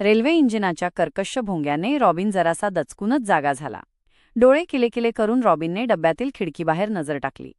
Railway इंजिनाच्या कर्कश भोंग्याने robin जरासा दचकूनच जागा झाला. डोळे किलेकिले करून रॉबिनने डब्यातील खिडकीबाहेर नजर टाकली.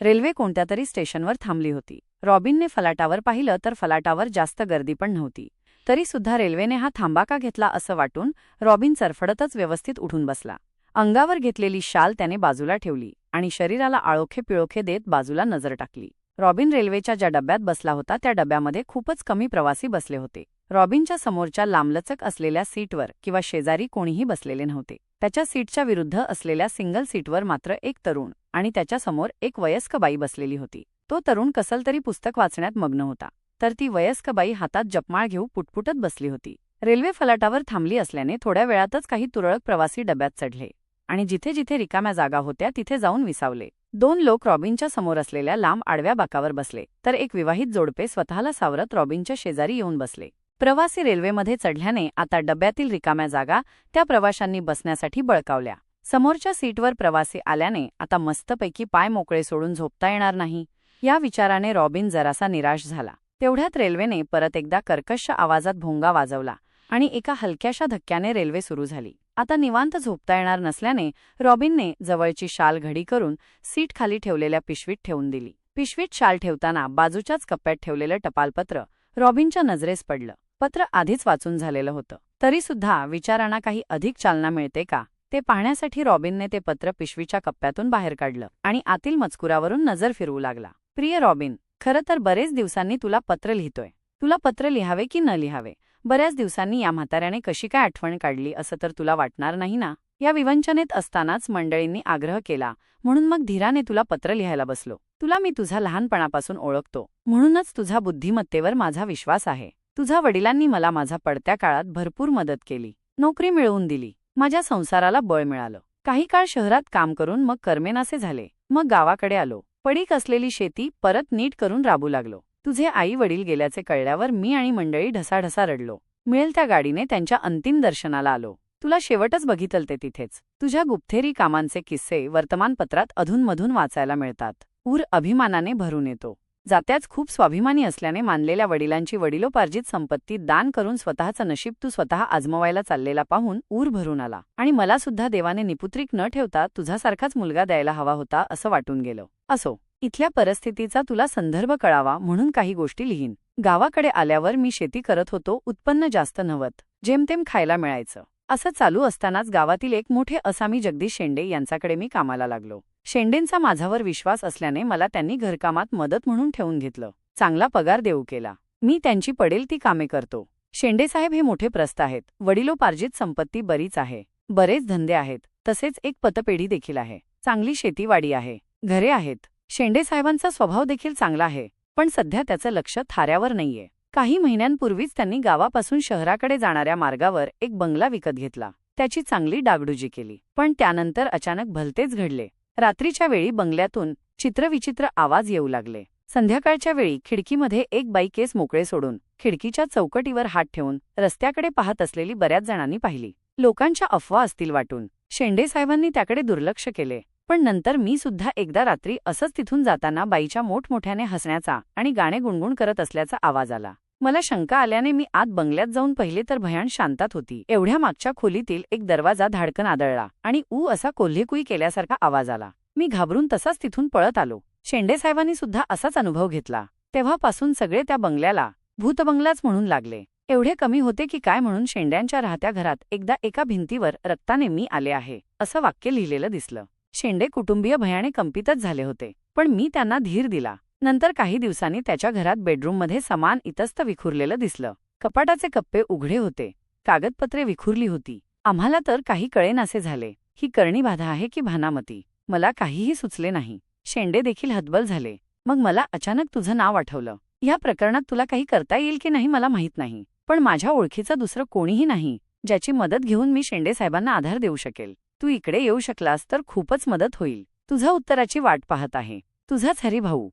रेल्वे कोणत्या तरी स्टेशनवर थांबली होती. रॉबिनने फलाटावर पाहिलं तर फलाटावर जास्त गर्दी पण नव्हती. तरीसुद्धा रेल्वेने हा थांबा का घेतला असं वाटून रॉबिन चरफडतच व्यवस्थित उठून बसला. अंगावर घेतलेली शाल त्याने बाजूला ठेवली आणि शरीराला आळोखे पिळोखे देत बाजूला नजर टाकली. रॉबिन रेल्वेच्या ज्या डब्यात बसला होता त्या डब्यामध्ये खूपच कमी प्रवासी बसले होते. रॉबिनच्या समोरच्या लांबलचक असलेल्या सीटवर किंवा शेजारी कोणीही बसलेले नव्हते. त्याच्या सीटच्या विरुद्ध असलेल्या सिंगल सीटवर मात्र एक तरुण आणि त्याच्यासमोर एक वयस्क बाई बसलेली होती. तो तरुण कसल तरी पुस्तक वाचण्यात मग्न होता. तर ती वयस्क बाई हातात जपमाळ घेऊ पुटपुटत बसली होती. रेल्वे फलाटावर थांबली असल्याने थोड्या वेळातच काही तुरळक प्रवासी डब्यात चढले आणि जिथे जिथे रिकाम्या जागा होत्या तिथे जाऊन विसावले. दोन लोक रॉबिनच्या समोर असलेल्या लांब आडव्या बाकावर बसले. तर एक विवाहित जोडपे स्वतःला सावरत रॉबिनच्या शेजारी येऊन बसले. प्रवासी रेल्वेमध्ये चढल्याने आता डब्यातील रिकाम्या जागा त्या प्रवाशांनी बसण्यासाठी बळकावल्या. समोरच्या सीटवर प्रवासी आल्याने आता मस्तपैकी पाय मोकळे सोडून झोपता येणार नाही. या विचाराने रॉबिन जरासा निराश झाला. तेवढ्यात रेल्वेने परत एकदा कर्कश आवाजात भोंगा वाजवला आणि एका हलक्याशा धक्क्याने रेल्वे सुरू झाली. आता निवांत झोपता येणार नसल्याने रॉबिनने जवळची शाल घडी करून सीट खाली ठेवलेल्या पिशवीत ठेवून दिली. पिशवीत शाल ठेवताना बाजूच्याच कप्प्यात ठेवलेलं टपालपत्र रॉबिनच्या नजरेस पडलं. पत्र आधीच वाचून झालेलं होतं. तरीसुद्धा विचारांना काही अधिक चालना मिळते का? ते पाहण्यासाठी रॉबिनने ते पत्र पिशवीच्या कप्प्यातून बाहेर काढलं आणि आतील मजकुरावरून नजर फिरवू लागला. प्रिय रॉबिन खरं तर बरेच दिवसांनी तुला पत्र लिहितोय. तुला पत्र लिहावे की न लिहावे? बऱ्याच दिवसांनी या म्हाताऱ्याने कशी काय आठवण काढली असं तर तुला वाटणार नाही ना या विवंचनेत असतानाच मंडळींनी आग्रह केला म्हणून मग धीराने तुला पत्र लिहायला बसलो. तुला मी तुझा लहानपणापासून ओळखतो. म्हणूनच तुझा बुद्धिमत्तेवर माझा विश्वास आहे. तुझा वडिलांनी मला माझा पडत्या काळात भरपूर मदत केली. नोकरी मिळवून दिली. माझ्या संसाराला बळ मिळालं. काही काळ शहरात काम करून मग कर्मेनासे झाले. मग गावाकडे आलो. पडीक असलेली शेती परत नीट करून राबू लागलो. तुझे आई वडील गेल्याचे कळल्यावर मी आणि मंडळी ढसाढसा रडलो. मिळेल त्या गाडीने त्यांच्या अंतिम दर्शनाला आलो. तुला शेवटच बघितल ते तिथेच. तुझ्या गुप्थेरी कामांचे किस्से वर्तमानपत्रात अधूनमधून वाचायला मिळतात. ऊर अभिमानाने भरून येतो. जात्याच खूप स्वाभिमानी असल्याने मानलेल्या वडिलांची वडिलोपार्जित संपत्ती दान करून स्वतःचं नशीब तू स्वतः आजमवायला चाललेला पाहून ऊर भरून आला. आणि मला सुद्धा देवाने निपुत्रिक न ठेवता तुझ्यासारखाच मुलगा द्यायला हवा होता असं वाटून गेलं. असो इथल्या परिस्थितीचा तुला संदर्भ कळावा म्हणून काही गोष्टी लिहीन. गावाकडे आल्यावर मी शेती करत होतो उत्पन्न जास्त नव्हत. जेमतेम खायला मिळायचं. असं चालू असतानाच गावातील एक मोठे असामी जगदीश शेंडे यांच्याकडे मी कामाला लागलो. शेंडेंचा माझावर विश्वास असल्याने मला त्यांनी घरकामात मदत म्हणून ठेवून घेतलं. चांगला पगार देऊ केला. मी त्यांची पडेल ती कामे करतो. शेंडेसाहेब हे मोठे प्रस्त आहेत. वडिलोपार्जित संपत्ती बरीच आहे. बरेच धंदे आहेत. तसेच एक पतपेढी देखील आहे. चांगली शेतीवाडी आहे. घरे आहेत. शेंडेसाहेबांचा स्वभाव देखील चांगला आहे. पण सध्या त्याचं लक्ष थाऱ्यावर नाहीये. काही महिन्यांपूर्वीच त्यांनी गावापासून शहराकडे जाणाऱ्या मार्गावर एक बंगला विकत घेतला. त्याची चांगली डागडुजी केली. पण त्यानंतर अचानक भलतेच घडले. रात्रीच्या वेळी बंगल्यातून चित्रविचित्र आवाज येऊ लागले. संध्याकाळच्या वेळी खिडकीमध्ये एक बाई केस मोकळे सोडून खिडकीच्या चौकटीवर हात ठेवून रस्त्याकडे पाहत असलेली बऱ्याच जणांनी पाहिली. लोकांच्या अफवा असतील वाटून. शेंडे साहेबांनी त्याकडे दुर्लक्ष केले. पण नंतर मी सुद्धा एकदा रात्री असंच तिथून जाताना बाईच्या मोठमोठ्याने हसण्याचा आणि गाणे गुणगुण करत असल्याचा आवाज आला. मला शंका आल्याने मी आत बंगल्यात जाऊन पहिले तर भयान शांतात होती. एवढ्या मागच्या खोलीतील एक दरवाजा धाडकन आदळला आणि ऊ असा कोल्हेकुई केल्यासारखा आवाज आला. मी घाबरून तसाच तिथून पळत आलो. शेंडे साहेबांनी सुद्धा असाच अनुभव घेतला. तेव्हापासून सगळे त्या बंगल्याला भूतबंगलाच म्हणून लागले. एवढे कमी होते की काय म्हणून शेंड्यांच्या राहत्या घरात एकदा एका भिंतीवर रक्ताने मी आले आहे असं वाक्य लिहिलेलं दिसलं. शेंडे कुटुंबीय भयाने कंपितच झाले होते पण मी त्यांना धीर दिला. नंतर काही दिवसांनी त्याच्या घरात बेडरूममध्ये समान इतस्त विखुरलेलं दिसलं. कपाटाचे कप्पे उघडे होते. कागदपत्रे विखुरली होती. आम्हाला तर काही कळेनासे झाले. ही करणी बाधा आहे की भानामती? मला काहीही सुचले नाही. शेंडे देखील हतबल झाले. मग मला अचानक तुझं नाव आठवलं. या प्रकरणात तुला काही करता येईल की नाही मला माहीत नाही. पण माझ्या ओळखीचं दुसरं कोणीही नाही ज्याची मदत घेऊन मी शेंडे साहेबांना आधार देऊ शकेल. तू इकडे येऊ शकलास तर खूपच मदत होईल. तुझा उत्तराची वाट पाहत आहे. तुझाच हरिभाऊ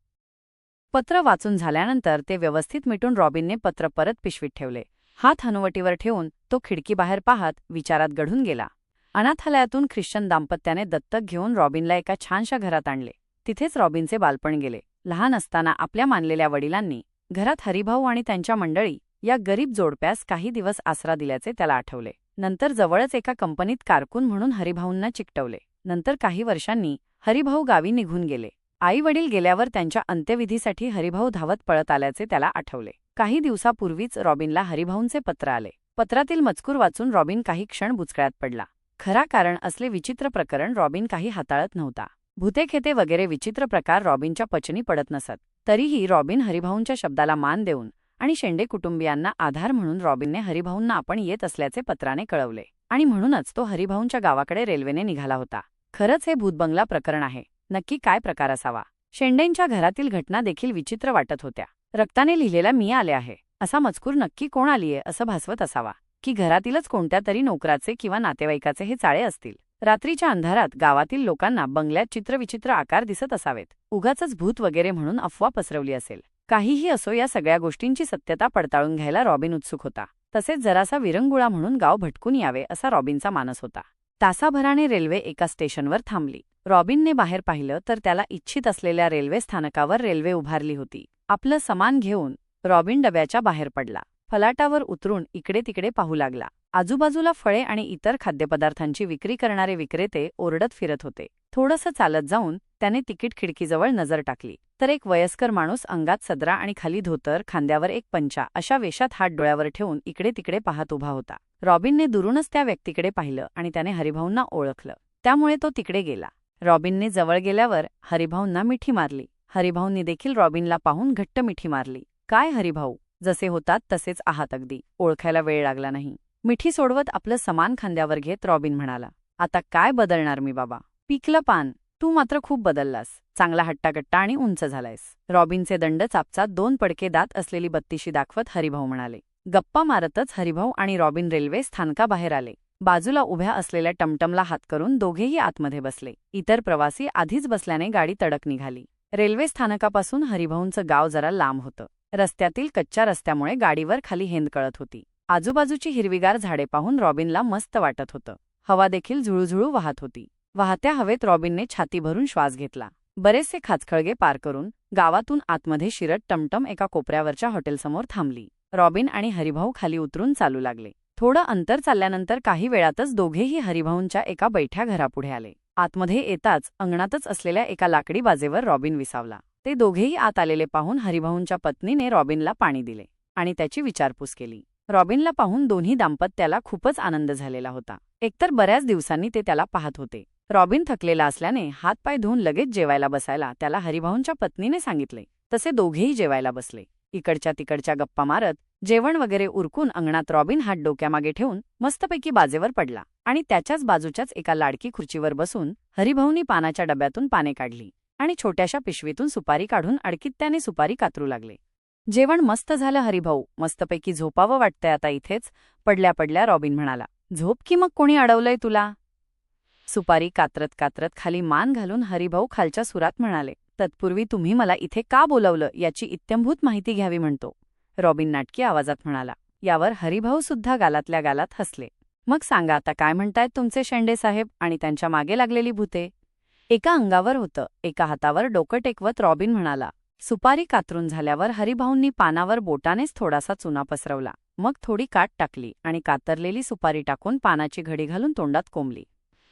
पत्र वाचून झाल्यानंतर ते व्यवस्थित मिटून रॉबिनने पत्र परत पिशवीत ठेवले. हात हनुवटीवर ठेवून तो खिडकीबाहेर पाहत विचारात गढून गेला. अनाथालयातून ख्रिश्चन दाम्पत्याने दत्तक घेऊन रॉबिनला एका छानशा घरात आणले. तिथेच रॉबिनचे बालपण गेले. लहान असताना आपल्या मानलेल्या वडिलांनी घरात हरिभाऊ आणि त्यांच्या मंडळी या गरीब जोडप्यास काही दिवस आसरा दिल्याचे त्याला आठवले. नंतर जवळच एका कंपनीत कारकून म्हणून हरिभाऊंना चिकटवले. नंतर काही वर्षांनी हरिभाऊ गावी निघून गेले. आई वडील गेल्यावर त्यांच्या अंत्यविधीसाठी हरिभाऊ धावत पळत आल्याचे त्याला आठवले. काही दिवसापूर्वीच रॉबिनला हरिभाऊंचे पत्र आले. पत्रातील मजकूर वाचून रॉबिन काही क्षण बुचकळ्यात पडला. खरा कारण असले विचित्र प्रकरण रॉबिन काही हाताळत नव्हता. भूतेखेते वगैरे विचित्र प्रकार रॉबिनच्या पचनी पडत नसत. तरीही रॉबिन हरिभाऊंच्या शब्दाला मान देऊन आणि शेंडे कुटुंबियांना आधार म्हणून रॉबिनने हरिभाऊंना आपण येत असल्याचे पत्राने कळवले. आणि म्हणूनच तो हरिभाऊंच्या गावाकडे रेल्वेने निघाला होता. खरंच हे भूतबंगला प्रकरण आहे. नक्की काय प्रकार असावा? शेंडेंच्या घरातील घटना देखील विचित्र वाटत होत्या. रक्ताने लिहिलेला मी आले आहे. असा मजकूर नक्की कोण आलीये असं भासवत असावा. की घरातीलच कोणत्या तरी नोकराचे किंवा नातेवाईकाचे हे चाळे असतील. रात्रीच्या अंधारात गावातील लोकांना बंगल्यात चित्रविचित्र आकार दिसत असावेत. उगाच भूत वगैरे म्हणून अफवा पसरवली असेल. काहीही असो या सगळ्या गोष्टींची सत्यता पडताळून घ्यायला रॉबिन उत्सुक होता. तसेच जरासा विरंगुळा म्हणून गाव भटकून यावे असा रॉबिनचा मानस होता. तासाभराने रेल्वे एका स्टेशनवर थांबली. रॉबिनने बाहेर पाहिलं तर त्याला इच्छित असलेल्या रेल्वे स्थानकावर रेल्वे उभारली होती. आपलं सामान घेऊन रॉबिन डब्याच्या बाहेर पडला. फलाटावर उतरून इकडे तिकडे पाहू लागला. आजूबाजूला फळे आणि इतर खाद्यपदार्थांची विक्री करणारे विक्रेते ओरडत फिरत होते. थोडंसं चालत जाऊन त्याने तिकीट खिडकीजवळ नजर टाकली. तर एक वयस्कर माणूस अंगात सदरा आणि खाली धोतर खांद्यावर एक पंचा अशा वेशात हात डोळ्यावर ठेवून इकडे तिकडे पाहत उभा होता. रॉबिनने दुरूनच त्या व्यक्तीकडे पाहिलं आणि त्याने हरिभाऊंना ओळखलं. त्यामुळे तो तिकडे गेला. रॉबिनने जवळ गेल्यावर हरिभाऊंना मिठी मारली. हरिभाऊंनी देखील रॉबिनला पाहून घट्ट मिठी मारली. काय हरिभाऊ? जसे होतात तसेच आहात अगदी. ओळखायला वेळ लागला नाही. मिठी सोडवत आपलं समान खांद्यावर घेत रॉबिन म्हणाला आता काय बदलणार मी बाबा? पिकलं पान. तू मात्र खूप बदललास. चांगला हट्टाकट्टा आणि उंच झालायस. रॉबिनचे दंड चापचात दोन पडके दात असलेली बत्तीशी दाखवत हरिभाऊ म्हणाले. गप्पा मारतच हरिभाऊ आणि रॉबिन रेल्वे स्थानकाबाहेर आले. बाजूला उभ्या असलेल्या टमटमला हात करून दोघेही आतमध्ये बसले. इतर प्रवासी आधीच बसल्याने गाडी तडक निघाली. रेल्वे स्थानकापासून हरिभाऊंचं गाव जरा लांब होतं. रस्त्यातील कच्च्या रस्त्यामुळे गाडीवर खाली हेंद कळत होती. आजूबाजूची हिरवीगार झाडे पाहून रॉबिनला मस्त वाटत होतं. हवा देखील झुळूझुळू वाहत होती. वाहत्या हवेत रॉबिनने छाती भरून श्वास घेतला. बरेचसे खाचखळगे पार करून गावातून आतमध्ये शिरत टमटम एका कोपऱ्यावरच्या हॉटेलसमोर थांबली. रॉबिन आणि हरिभाऊ खाली उतरून चालू लागले. थोडं अंतर चालल्यानंतर काही वेळातच दोघेही हरिभाऊंच्या एका बैठ्या घरापुढे आले. आतमध्ये येताच अंगणातच असलेल्या एका लाकडी बाजेवर रॉबिन विसावला. ते दोघेही आत आलेले पाहून हरिभाऊंच्या पत्नीने रॉबिनला पाणी दिले आणि त्याची विचारपूस केली. रॉबिनला पाहून दोन्ही दाम्पत्याला खूपच आनंद झालेला होता. एकतर बऱ्याच दिवसांनी ते त्याला पाहत होते. रॉबिन थकलेला असल्याने हातपाय धुवून लगेच जेवायला बसायला त्याला हरिभाऊंच्या पत्नीने सांगितले. तसे दोघेही जेवायला बसले. इकडच्या तिकडच्या गप्पा मारत जेवण वगैरे उरकून अंगणात रॉबिन हात डोक्यामागे ठेवून मस्तपैकी बाजेवर पडला आणि त्याच्याच बाजूच्याच एका लाडकी खुर्चीवर बसून हरिभाऊनी पानाच्या डब्यातून पाने काढली आणि छोट्याशा पिशवीतून सुपारी काढून अडकीत त्याने सुपारी कातरू लागले. जेवण मस्त झालं हरिभाऊ मस्तपैकी झोपावं वाटतंय आता इथेच पडल्या पडल्या रॉबिन म्हणाला. झोप की मग कोणी अडवलंय तुला? सुपारी कात्रत कात्रत खाली मान घालून हरिभाऊ खालच्या सुरात म्हणाले तत्पूर्वी तुम्ही मला इथे का बोलवलं याची इत्यंभूत माहिती घ्यावी म्हणतो. रॉबिन नाटकी आवाजात म्हणाला यावर हरिभाऊ सुद्धा गालातल्या गालात हसले. मग सांगा आता काय म्हणतायत तुमचे शेंडे साहेब आणि त्यांच्या मागे लागलेली भूते? एका अंगावर होतं एका हातावर डोकं टेकवत रॉबिन म्हणाला सुपारी कातरून झाल्यावर हरिभाऊंनी पानावर बोटानेच थोडासा चुना पसरवला. मग थोडी काट टाकली आणि कातरलेली सुपारी टाकून पानाची घडी घालून तोंडात कोंबली.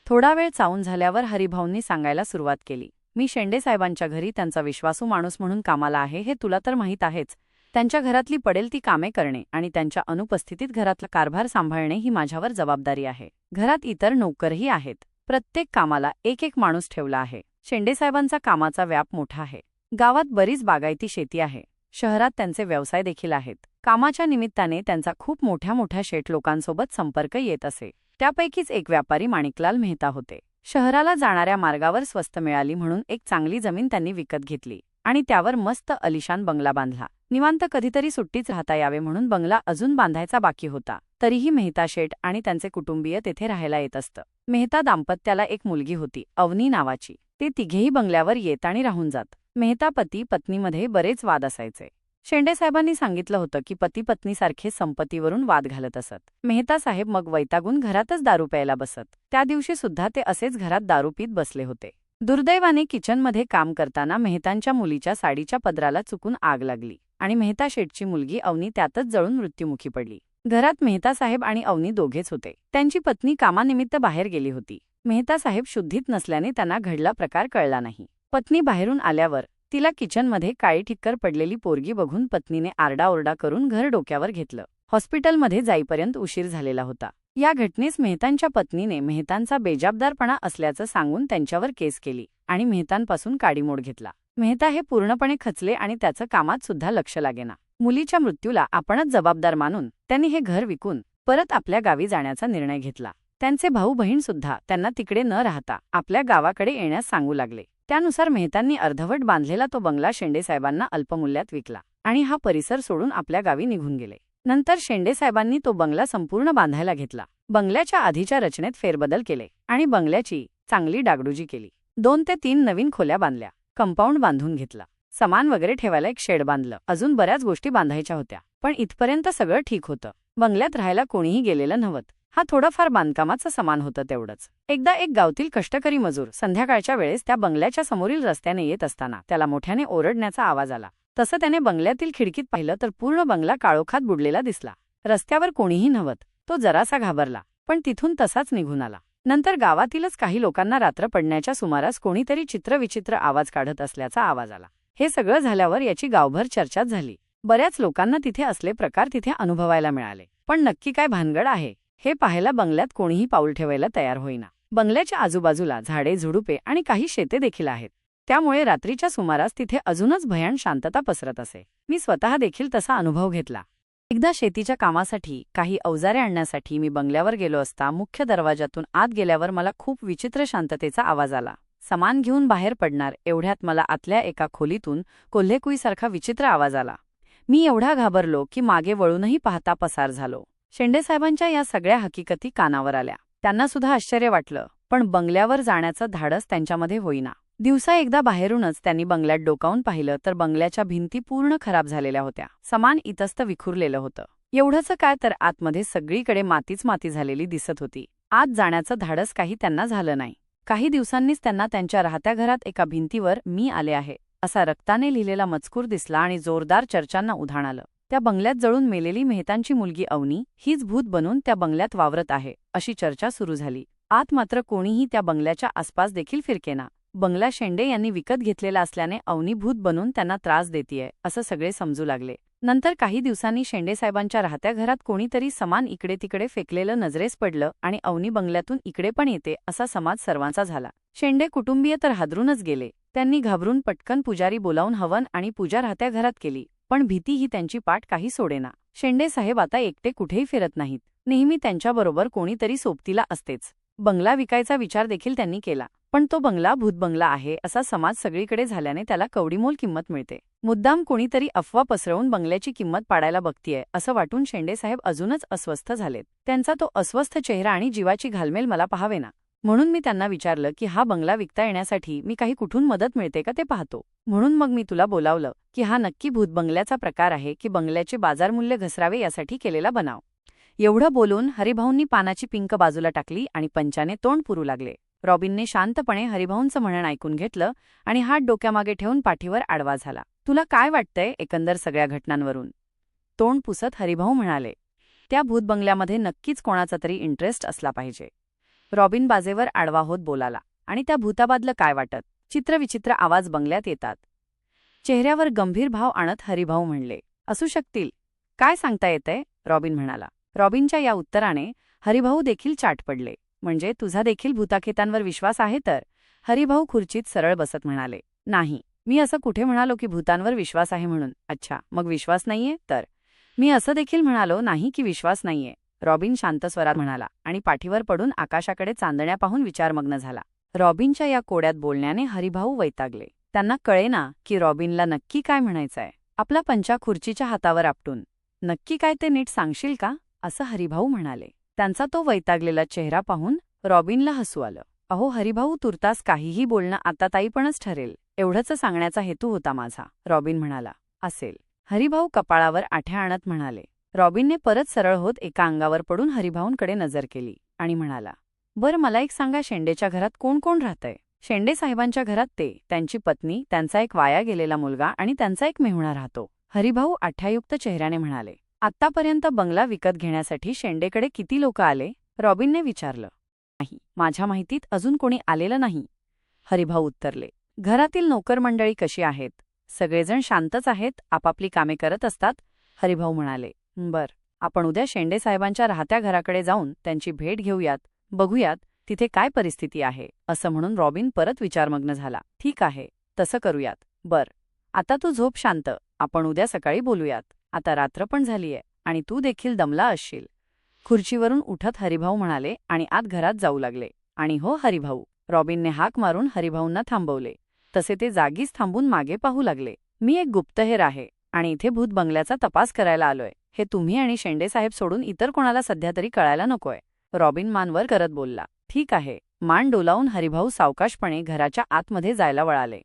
थोडा वेळ चावून झाल्यावर हरिभाऊंनी सांगायला सुरुवात केली मी शेंडे साहेबांच्या घरी त्यांचा विश्वासू माणूस म्हणून कामाला आहे हे तुला तर माहीत आहेच. त्यांच्या घरातली पडेल ती कामे करणे आणि त्यांच्या अनुपस्थितीत घरातला कारभार सांभाळणे ही माझ्यावर जबाबदारी आहे. घरात इतर नोकरही आहेत. प्रत्येक कामाला एक एक माणूस ठेवला आहे. शेंडेसाहेबांचा कामाचा व्याप मोठा आहे. गावात बरीच बागायती शेती आहे. शहरात त्यांचे व्यवसाय देखील आहेत. कामाच्या निमित्ताने त्यांचा खूप मोठ्या मोठ्या शेठ लोकांसोबत संपर्क येत असे. त्यापैकीच एक व्यापारी माणिकलाल मेहता होते. शहराला जाणाऱ्या मार्गावर स्वस्त मिळाली म्हणून एक चांगली जमीन त्यांनी विकत घेतली. आणि त्यावर मस्त अलिशान बंगला बांधला. निवांत कधीतरी सुट्टीच राहता यावे म्हणून बंगला अजून बांधायचा बाकी होता. तरीही मेहता शेठ आणि त्यांचे कुटुंबीय तेथे राहायला येत असतं. मेहता दाम्पत्याला एक मुलगी होती अवनी नावाची. ते तिघेही बंगल्यावर येत आणि राहून जात. मेहता पती पत्नीमध्ये बरेच वाद असायचे. शेंडेसाहेबांनी सांगितलं होतं की पती पत्नीसारखे संपत्तीवरून वाद घालत असत. मेहता साहेब मग वैतागून घरातच दारू प्यायला बसत. त्या दिवशी सुद्धा ते असेच घरात दारू पीत बसले होते. दुर्दैवाने किचनमध्ये काम करताना मेहतांच्या मुलीच्या साडीच्या पदराला चुकून आग लागली आणि मेहता शेठची मुलगी अवनी त्यातच जळून मृत्युमुखी पडली. घरात मेहता साहेब आणि अवनी दोघेच होते. त्यांची पत्नी कामानिमित्त बाहेर गेली होती. मेहता साहेब शुद्धीत नसल्याने त्यांना घडला प्रकार कळला नाही. पत्नी बाहेरून आल्यावर तिला किचनमध्ये काळी ठिक्कर पडलेली पोरगी बघून पत्नीने आरडाओरडा करून घर डोक्यावर घेतलं. हॉस्पिटलमध्ये जाईपर्यंत उशीर झालेला होता. या घटनेस मेहतांच्या पत्नीने मेहतांचा बेजाबदारपणा असल्याचं सांगून त्यांच्यावर केस केली आणि मेहतांपासून काडीमोड घेतला. मेहता हे पूर्णपणे खचले आणि त्याचं कामात सुद्धा लक्ष लागेना. मुलीच्या मृत्यूला आपणच जबाबदार मानून त्यांनी हे घर विकून परत आपल्या गावी जाण्याचा निर्णय घेतला. त्यांचे भाऊ बहीण सुद्धा त्यांना तिकडे न राहता आपल्या गावाकडे येण्यास सांगू लागले. त्यानुसार मेहतांनी अर्धवट बांधलेला तो बंगला शेंडेसाहेबांना अल्पमूल्यात विकला आणि हा परिसर सोडून आपल्या गावी निघून गेले. नंतर शेंडेसाहेबांनी तो बंगला संपूर्ण बांधायला घेतला. बंगल्याच्या आधीच्या रचनेत फेरबदल केले आणि बंगल्याची चांगली डागडुजी केली. दोन ते तीन नवीन खोल्या बांधल्या. कंपाऊंड बांधून घेतला. सामान वगैरे ठेवायला एक शेड बांधलं. अजून बऱ्याच गोष्टी बांधायच्या होत्या. पण इथपर्यंत सगळं ठीक होतं. बंगल्यात राहायला कोणीही गेलेलं नव्हतं. हा थोडंफार बांधकामाचं समान होतं तेवढंच. एकदा एक गावतील कष्टकरी मजूर संध्याकाळच्या वेळेस त्या बंगल्याच्या समोरील रस्त्याने येत असताना त्याला मोठ्याने ओरडण्याचा आवाज आला. तसं त्याने बंगल्यातील खिडकीत पाहिलं तर पूर्ण बंगला काळोखात बुडलेला दिसला. रस्त्यावर कोणीही नव्हत. तो जरासा घाबरला पण तिथून तसाच निघून आला. नंतर गावातीलच काही लोकांना रात्र पडण्याच्या सुमारास कोणीतरी चित्रविचित्र आवाज काढत असल्याचा आवाज आला. हे सगळं झाल्यावर याची गावभर चर्चाच झाली. बऱ्याच लोकांना तिथे असले प्रकार तिथे अनुभवायला मिळाले. पण नक्की काय भानगड आहे? हे पाहायला बंगल्यात कोणीही पाऊल ठेवायला तयार होईना. बंगल्याच्या आजूबाजूला झाडे झुडुपे आणि काही शेते देखील आहेत. त्यामुळे रात्रीच्या सुमारास तिथे अजूनच भयान शांतता पसरत असे. मी स्वतः देखील तसा अनुभव घेतला. एकदा शेतीच्या कामासाठी काही अवजारे आणण्यासाठी मी बंगल्यावर गेलो असता मुख्य दरवाजातून आत गेल्यावर मला खूप विचित्र शांततेचा आवाज आला. सामान घेऊन बाहेर पडणार एवढ्यात मला आतल्या एका खोलीतून कोल्हेकुईसारखा विचित्र आवाज आला. मी एवढा घाबरलो की मागे वळूनही पाहता पसार झालो. शेंडेसाहेबांच्या या सगळ्या हकीकती कानावर आल्या. त्यांना सुद्धा आश्चर्य वाटलं पण बंगल्यावर जाण्याचं धाडस त्यांच्यामध्ये होईना. दिवसा एकदा बाहेरूनच त्यांनी बंगल्यात डोकावून पाहिलं तर बंगल्याच्या भिंती पूर्ण खराब झालेल्या होत्या. समान इतस्त विखुरलेलं होतं. एवढंच काय तर आतमध्ये सगळीकडे मातीच माती झालेली दिसत होती. आत जाण्याचं धाडस काही त्यांना झालं नाही. काही दिवसांनीच त्यांना त्यांच्या राहत्या घरात एका भिंतीवर मी आले आहे असा रक्ताने लिहिलेला मजकूर दिसला आणि जोरदार चर्चांना उधाण आलं. त्या बंगल्यात जळून मेलेली मेहतांची मुलगी अवनी हीच भूत बनून त्या बंगल्यात वावरत आहे अशी चर्चा सुरू झाली. आत मात्र कोणीही त्या बंगल्याच्या आसपास देखील फिरकेना. बंगला शेंडे यांनी विकत घेतलेला असल्याने अवनी भूत बनून त्यांना त्रास देतीये असं सगळे समजू लागले. नंतर काही दिवसांनी शेंडेसाहेबांच्या राहत्या घरात कोणीतरी समान इकडे तिकडे फेकलेलं नजरेस पडलं आणि अवनी बंगल्यातून इकडे पण येते असा समाज सर्वांचा झाला. शेंडे कुटुंबीय तर हादरूनच गेले. त्यांनी घाबरून पटकन पुजारी बोलावून हवन आणि पूजा राहत्या घरात केली पण भीती ही त्यांची पाठ काही सोडेना. शेंडे साहेब आता एकटे कुठेही फिरत नाहीत. नेहमी त्यांच्याबरोबर कोणीतरी सोबतीला असतेच. बंगला विकायचा विचार देखील त्यांनी केला. पण तो बंगला भूतबंगला आहे असा समाज सगळीकडे झाल्याने त्याला कवडीमोल किंमत मिळते. मुद्दाम कोणीतरी अफवा पसरवून बंगल्याची किंमत पाडायला बघतीये असं वाटून शेंडेसाहेब अजूनच अस्वस्थ झालेत. त्यांचा तो अस्वस्थ चेहरा आणि जीवाची घालमेल मला पाहावेना. म्हणून मी त्यांना विचारलं की हा बंगला विकता येण्यासाठी मी काही कुठून मदत मिळते का ते पाहतो. म्हणून मग मी तुला बोलावलं की हा नक्की भूतबंगल्याचा प्रकार आहे की बंगल्याचे बाजारमूल्य घसरावे यासाठी केलेला बनाव. एवढं बोलून हरिभाऊंनी पानाची पिंक बाजूला टाकली आणि पंचाने तोंड पुरू लागले. रॉबिनने शांतपणे हरिभाऊंचं म्हणण ऐकून घेतलं आणि हात डोक्यामागे ठेवून पाठीवर आडवा झाला. तुला काय वाटतंय एकंदर सगळ्या घटनांवरून? तोंड पुसत हरिभाऊ म्हणाले त्या भूतबंगल्यामध्ये नक्कीच कोणाचा तरी इंटरेस्ट असला पाहिजे. रॉबिन बाजेवर आडवा होत बोलाला आणि त्या भूताबादलं काय वाटत? चित्रविचित्र आवाज बंगल्यात येतात. चेहऱ्यावर गंभीर भाव आणत हरिभाऊ म्हणले असू शकतील. काय सांगता येतंय? रॉबिन म्हणाला. रॉबिनच्या या उत्तराने हरिभाऊ देखील चाट पडले. म्हणजे तुझा देखील भूताखेतांवर विश्वास आहे तर? हरिभाऊ खुर्चीत सरळ बसत म्हणाले. नाही. मी असं कुठे म्हणालो की भूतांवर विश्वास आहे म्हणून? अच्छा मग विश्वास नाहीये? तर? मी असं देखील म्हणालो नाही की विश्वास नाहीये. रॉबिन शांत स्वरात म्हणाला आणि पाठीवर पडून आकाशाकडे चांदण्या पाहून विचारमग्न झाला. रॉबिनच्या या कोड्यात बोलण्याने हरिभाऊ वैतागले. त्यांना कळेना की रॉबिनला नक्की काय म्हणायचंय. आपला पंचा खुर्चीच्या हातावर आपटून. नक्की काय ते नीट सांगशील का? असं हरिभाऊ म्हणाले. त्यांचा तो वैतागलेला चेहरा पाहून रॉबिनला हसू आलं. अहो हरिभाऊ तुर्तास काहीही बोलणं आता ताईपणच ठरेल. एवढंच सांगण्याचा हेतू होता माझा रॉबिन म्हणाला. असेल. हरिभाऊ कपाळावर आठ्या आणत म्हणाले. रॉबिनने परत सरळ होत एका अंगावर पडून हरिभाऊंकडे नजर केली आणि म्हणाला बरं मला एक सांगा शेंडेच्या घरात कोण कोण राहतंय? शेंडे साहेबांच्या घरात ते त्यांची पत्नी त्यांचा एक वाया गेलेला मुलगा आणि त्यांचा एक मेहुणा राहतो. हरिभाऊ आठ्यायुक्त चेहऱ्याने म्हणाले आत्तापर्यंत बंगला विकत घेण्यासाठी शेंडेकडे किती लोक आले रॉबिनने विचारलं. नाही माझ्या माहितीत अजून कोणी आलेलं नाही हरिभाऊ उत्तरले. घरातील नोकरमंडळी कशी आहेत? सगळेजण शांतच आहेत आपापली कामे करत असतात? हरिभाऊ म्हणाले. बर आपण उद्या शेंडे साहेबांच्या राहत्या घराकडे जाऊन त्यांची भेट घेऊयात बघूयात तिथे काय परिस्थिती आहे असं म्हणून रॉबिन परत विचारमग्न झाला. ठीक आहे तसं करूयात. बर आता तू झोप शांत आपण उद्या सकाळी बोलूयात. आता रात्र पण झालीये आणि तू देखील दमला असशील. खुर्चीवरून उठत हरिभाऊ म्हणाले आणि आत घरात जाऊ लागले. आणि हो हरिभाऊ रॉबिनने हाक मारून हरिभाऊंना थांबवले. तसे ते जागीच थांबून मागे पाहू लागले. मी एक गुप्तहेर आहे आणि इथे भूत बंगल्याचा तपास करायला आलोय. हे तुम्ही आणि शेंडेसाहेब सोडून इतर कोणाला सध्या तरी कळायला नकोय. रॉबिन मानवर करत बोलला. ठीक आहे. मान डोलावून हरिभाऊ सावकाशपणे घराच्या आतमध्ये जायला वळाले.